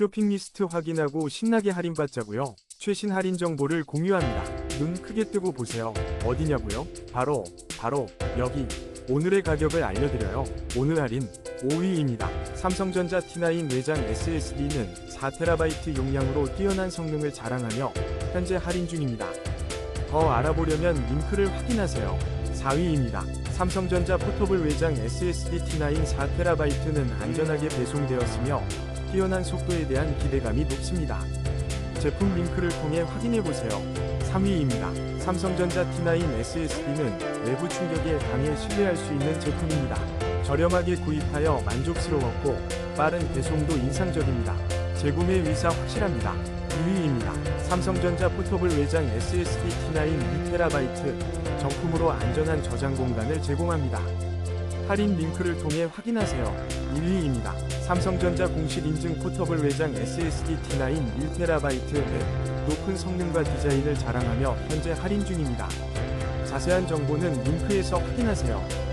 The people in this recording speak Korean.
쇼핑 리스트 확인하고 신나게 할인받자고요. 최신 할인 정보를 공유합니다. 눈 크게 뜨고 보세요. 어디냐고요? 바로 바로 여기 오늘의 가격을 알려드려요. 오늘 할인 5위입니다. 삼성전자 T9 외장 SSD는 4TB 용량으로 뛰어난 성능을 자랑하며 현재 할인 중입니다. 더 알아보려면 링크를 확인하세요. 4위입니다. 삼성전자 포터블 외장 SSD T9 4TB는 안전하게 배송되었으며 뛰어난 속도에 대한 기대감이 높습니다. 제품 링크를 통해 확인해보세요. 3위입니다. 삼성전자 T9 SSD는 외부 충격에 강해 신뢰할 수 있는 제품입니다. 저렴하게 구입하여 만족스러웠고 빠른 배송도 인상적입니다. 재구매 의사 확실합니다. 2위입니다. 삼성전자 포터블 외장 SSD T9 2TB 정품으로 안전한 저장 공간을 제공합니다. 할인 링크를 통해 확인하세요. 1위입니다. 삼성전자 공식 인증 포터블 외장 SSD T9 1TB는 높은 성능과 디자인을 자랑하며 현재 할인 중입니다. 자세한 정보는 링크에서 확인하세요.